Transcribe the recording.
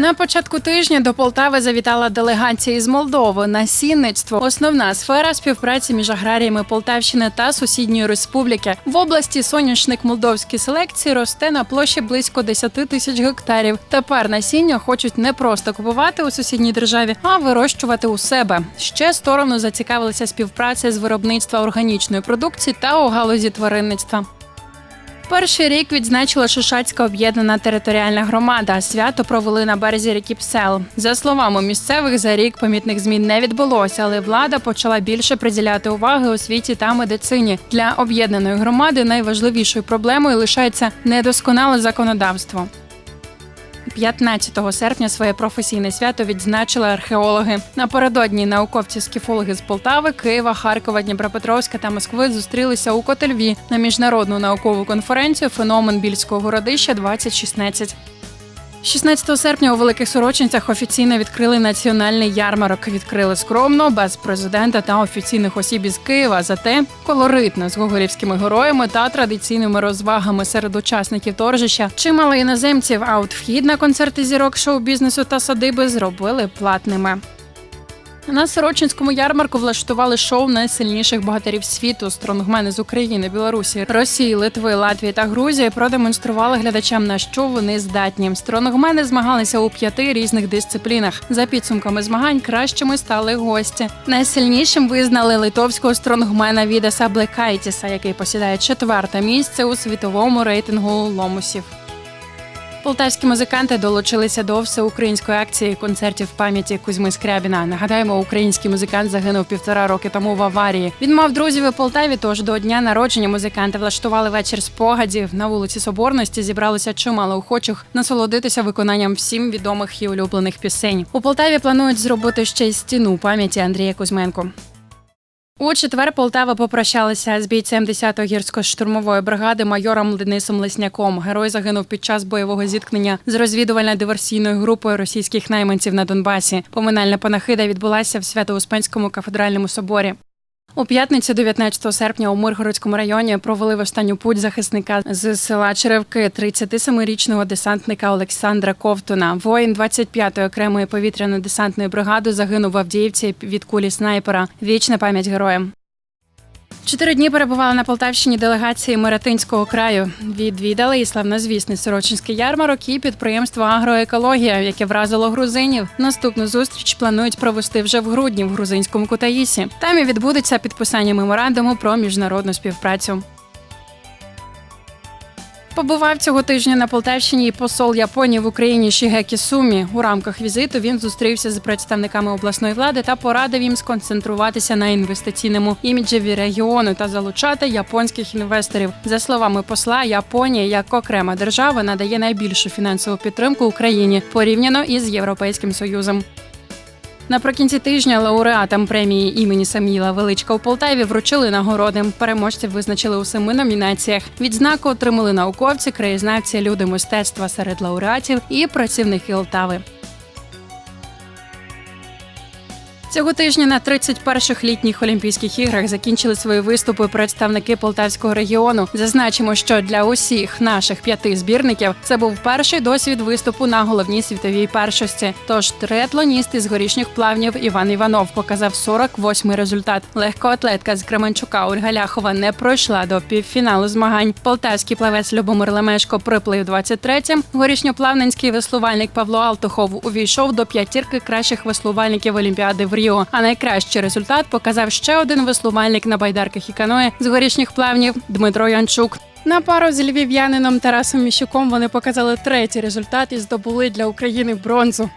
На початку тижня до Полтави завітала делегація із Молдови. Насінництво основна сфера співпраці між аграріями Полтавщини та сусідньої республіки. В області соняшник молдовської селекції росте на площі близько 10 тисяч гектарів. Тепер насіння хочуть не просто купувати у сусідній державі, а вирощувати у себе. Ще сторону зацікавилися співпраця з виробництва органічної продукції та у галузі тваринництва. Перший рік відзначила Шишацька об'єднана територіальна громада. Свято провели на березі ріки Псел. За словами місцевих, за рік помітних змін не відбулося, але влада почала більше приділяти уваги освіті та медицині. Для об'єднаної громади найважливішою проблемою лишається недосконале законодавство. 15 серпня своє професійне свято відзначили археологи. Напередодні науковці-скіфологи з Полтави, Києва, Харкова, Дніпропетровська та Москви зустрілися у Котельві на міжнародну наукову конференцію Феномен більського городища 2016 16 серпня у великих сорочинцях офіційно відкрили національний ярмарок. Відкрили скромно, без президента та офіційних осіб із Києва. Зате колоритно з гоголівськими героями та традиційними розвагами серед учасників торжища. Чимало іноземців, а от вхід на концерти зірок шоу-бізнесу та садиби зробили платними. На Сорочинському ярмарку влаштували шоу найсильніших богатирів світу. Стронгмени з України, Білорусі, Росії, Литви, Латвії та Грузії продемонстрували глядачам на що вони здатні. Стронгмени змагалися у п'яти різних дисциплінах. За підсумками змагань кращими стали гості. Найсильнішим визнали литовського стронгмена Відеса Блекайтіса, який посідає четверте місце у світовому рейтингу ломусів. Полтавські музиканти долучилися до всеукраїнської акції концертів пам'яті Кузьми Скрябіна. Нагадаємо, український музикант загинув півтора роки тому в аварії. Він мав друзів у Полтаві. Тож до дня народження музиканти влаштували вечір спогадів на вулиці Соборності. Зібралося чимало охочих насолодитися виконанням всім відомих і улюблених пісень. У Полтаві планують зробити ще й стіну пам'яті Андрія Кузьменко. У четвер Полтава попрощалася з бійцем 10-ї гірсько-штурмової бригади майором Денисом Лесняком. Герой загинув під час бойового зіткнення з розвідувально-диверсійною групою російських найманців на Донбасі. Поминальна панахида відбулася в Свято-Успенському кафедральному соборі. У п'ятницю, 19 серпня, у Миргородському районі провели в останню путь захисника з села Черевки 37-річного десантника Олександра Ковтуна. Воїн 25-ї окремої повітряно-десантної бригади загинув в Авдіївці від кулі снайпера. Вічна пам'ять героям. Чотири дні перебувала на Полтавщині делегації Миратинського краю. Відвідали і славнозвісний Сорочинський ярмарок і підприємство Агроекологія, яке вразило грузинів. Наступну зустріч планують провести вже в грудні в грузинському Кутаїсі. Там і відбудеться підписання меморандуму про міжнародну співпрацю. Побував цього тижня на Полтавщині і посол Японії в Україні Шігекі Сумі. У рамках візиту він зустрівся з представниками обласної влади та порадив їм сконцентруватися на інвестиційному іміджеві регіону та залучати японських інвесторів. За словами посла, Японія як окрема держава надає найбільшу фінансову підтримку Україні порівняно із Європейським Союзом. Наприкінці тижня лауреатам премії імені Саміла Величка у Полтаві вручили нагороди. Переможців визначили у семи номінаціях. Відзнаку отримали науковці, краєзнавці, люди мистецтва серед лауреатів і працівники Полтави. Цього тижня на 31-х літніх Олімпійських іграх закінчили свої виступи представники полтавського регіону. Зазначимо, що для усіх наших п'яти збірників це був перший досвід виступу на головній світовій першості. Тож триатлоніст із горішніх плавнів Іван Іванов показав 48-й результат. Легкоатлетка з Кременчука Ольга Ляхова не пройшла до півфіналу змагань. Полтавський плавець Любомир Лемешко приплив 23-м. Горішньоплавненський веслувальник Павло Алтухов увійшов до п'ятірки кращих веслувальників Олімпіади в Ріо. А найкращий результат показав ще один веслувальник на байдарках і каное з горішніх плавнів Дмитро Янчук. На пару з львів'янином Тарасом Міщуком вони показали третій результат і здобули для України бронзу.